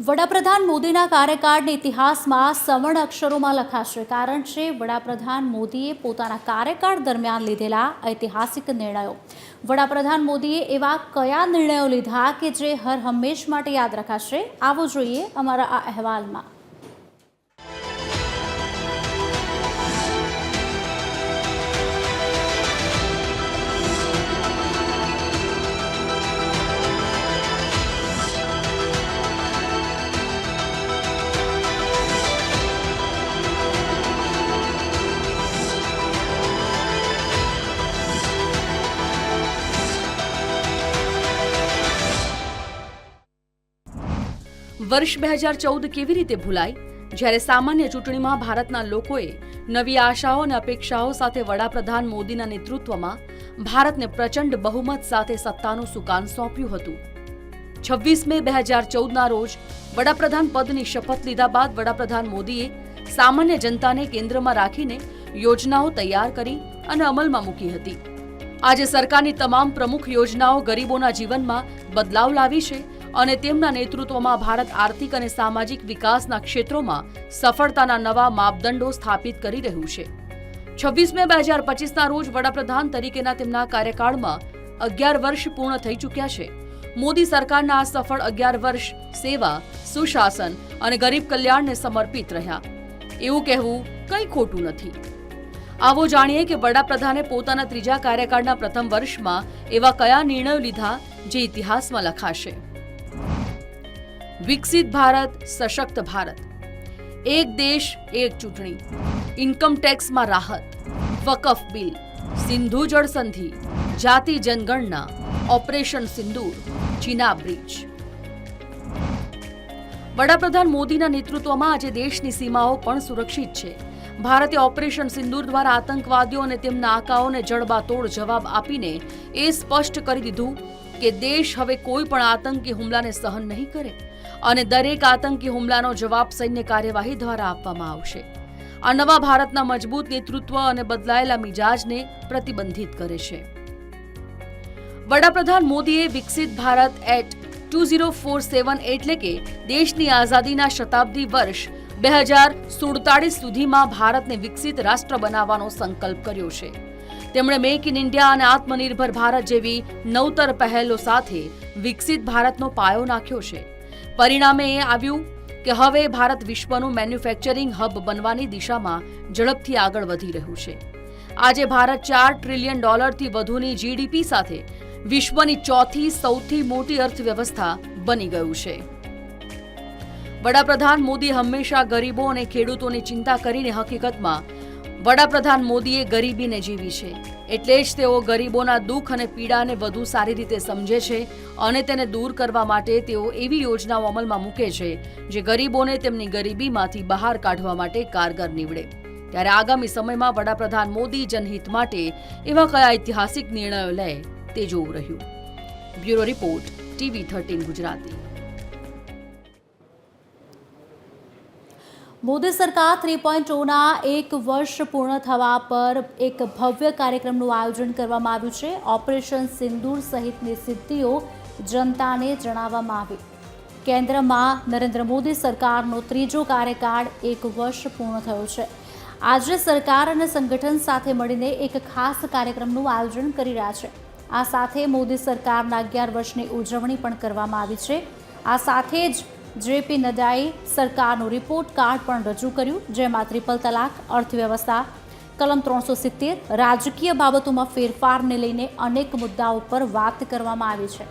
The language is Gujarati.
વડાપ્રધાન મોદીના કાર્યકાળના ઇતિહાસમાં સવર્ણ અક્ષરોમાં લખાશે. કારણ છે, વડાપ્રધાન મોદીએ પોતાના કાર્યકાળ દરમિયાન લીધેલા ઐતિહાસિક નિર્ણયો. વડાપ્રધાન મોદીએ એવા કયા નિર્ણયો લીધા કે જે હર હંમેશ માટે યાદ રખાશે? આવો જોઈએ અમારા આ અહેવાલમાં. વર્ષ બે હજાર ચૌદ કેવી રીતે ભૂલાય? જ્યારે સામાન્ય ચૂંટણીમાં ભારતના લોકોએ નવી આશાઓ અને અપેક્ષાઓ સાથે વડાપ્રધાન મોદીના નેતૃત્વમાં ભારતને પ્રચંડ બહુમત સાથે સત્તાનું સુકાન સોંપ્યું હતું. છવ્વીસ મે બે હજાર ચૌદના રોજ વડાપ્રધાન પદની શપથ લીધા બાદ વડાપ્રધાન મોદીએ સામાન્ય જનતાને કેન્દ્રમાં રાખીને યોજનાઓ તૈયાર કરી અને અમલમાં મૂકી હતી. આજે સરકારની તમામ પ્રમુખ યોજનાઓ ગરીબોના જીવનમાં બદલાવ લાવી છે અને તેમના નેતૃત્વમાં ભારત આર્થિક અને સામાજિક વિકાસના ક્ષેત્રોમાં સફળતાના નવા માપદંડો સ્થાપિત કરી રહ્યું છે. છવ્વીસ મે બે હજાર પચીસના રોજ વડાપ્રધાન તરીકેના તેમના કાર્યકાળમાં અગિયાર વર્ષ પૂર્ણ થઈ ચૂક્યા છે. મોદી સરકારના આ સફળ અગિયાર વર્ષ સેવા, સુશાસન અને ગરીબ કલ્યાણને સમર્પિત રહ્યા. એવું કહેવું કંઈ ખોટું નથી. આવો જાણીએ કે વડાપ્રધાને પોતાના ત્રીજા કાર્યકાળના પ્રથમ વર્ષમાં એવા કયા નિર્ણયો લીધા જે ઇતિહાસમાં લખાશે. વિકસિત ભારત, સશક્ત ભારત. એક દેશ, એક ચૂંટણી. ઇન્કમ ટેક્સમાં રાહત. વકફ બિલ. સિંધુ જળ સંધિ. જાતિ જનગણના. ઓપરેશન સિંદૂર. ચીના બ્રિજ વડાપ્રધાન મોદીના નેતૃત્વમાં આજે દેશની સીમાઓ પણ સુરક્ષિત છે. ભારતે ઓપરેશન સિંદૂર દ્વારા આતંકવાદીઓ અને તેમના આકાઓને જડબાતોડ જવાબ આપીને એ સ્પષ્ટ કરી દીધું કે દેશ હવે કોઈ પણ આતંકી હુમલાને સહન નહીં કરે. અને દરેક આતંકી હુમલાનો જવાબ સૈન્ય કાર્યવાહી દ્વારા આપવામાં આવશે. આ નવા ભારતના મજબૂત નેતૃત્વ અને બદલાયેલા મિજાજને પ્રતિબંધિત કરે છે. વડાપ્રધાન મોદીએ વિકસિત Bharat at two zero four seven એટલે કે દેશની આઝાદીના શતાબ્દી વર્ષ બે હજાર સુડતાળીસ સુધીમાં ભારતને વિકસિત રાષ્ટ્ર બનાવવાનો સંકલ્પ કર્યો છે. તેમણે મેક ઇન ઇન્ડિયા અને આત્મનિર્ભર ભારત જેવી નવતર પહેલો સાથે વિકસિત ભારતનો પાયો નાખ્યો છે. પરિણામે એ આવ્યું કે હવે ભારત વિશ્વનું મેન્યુફેક્ચરિંગ હબ બનવાની દિશામાં ઝડપથી આગળ વધી રહ્યું છે. આજે ભારત ચાર ટ્રિલિયન ડોલરથી વધુની જીડીપી સાથે વિશ્વની ચોથી સૌથી મોટી અર્થવ્યવસ્થા બની ગયું છે. વડાપ્રધાન મોદી હંમેશા ગરીબો અને ખેડૂતોની ચિંતા કરીને હકીકતમાં વડાપ્રધાન મોદીએ ગરીબીને જીવી છે. એટલે જ તેઓ ગરીબોના દુઃખ અને પીડાને વધુ સારી રીતે સમજે છે અને તેને દૂર કરવા માટે તેઓ એવી યોજનાઓ અમલમાં મૂકે છે જે ગરીબોને તેમની ગરીબીમાંથી બહાર કાઢવા માટે કારગર નીવડે. ત્યારે આગામી સમયમાં વડાપ્રધાન મોદી જનહિત માટે એવા કયા ઐતિહાસિક નિર્ણયો લે તે જોવું રહ્યું. Bureau report, TV thirteen Gujarati. Modi સરકાર થ્રી પોઈન્ટ ટુના એક વર્ષ પૂર્ણ થવા પર એક ભવ્ય કાર્યક્રમનું આયોજન કરવામાં આવ્યું છે. ઓપરેશન સિંદૂર સહિતની સિદ્ધિઓ જનતાને જણાવવામાં આવી. કેન્દ્રમાં નરેન્દ્ર મોદી સરકારનો ત્રીજો કાર્યકાળ એક વર્ષ પૂર્ણ થયો છે. આજે સરકાર અને સંગઠન સાથે મળીને એક ખાસ કાર્યક્રમનું આયોજન કરી રહ્યા છે. આ સાથે મોદી સરકારના અગિયાર વર્ષની ઉજવણી પણ કરવામાં આવી છે. આ સાથે જ જેપી નડ્ડાએ સરકારનું રિપોર્ટ કાર્ડ પણ રજૂ કર્યું, જેમાં ત્રિપલ તલાક, અર્થવ્યવસ્થા, કલમ ત્રણસો સિત્તેર, રાજકીય બાબતોમાં ફેરફારને લઈને અનેક મુદ્દાઓ પર વાત કરવામાં આવી છે.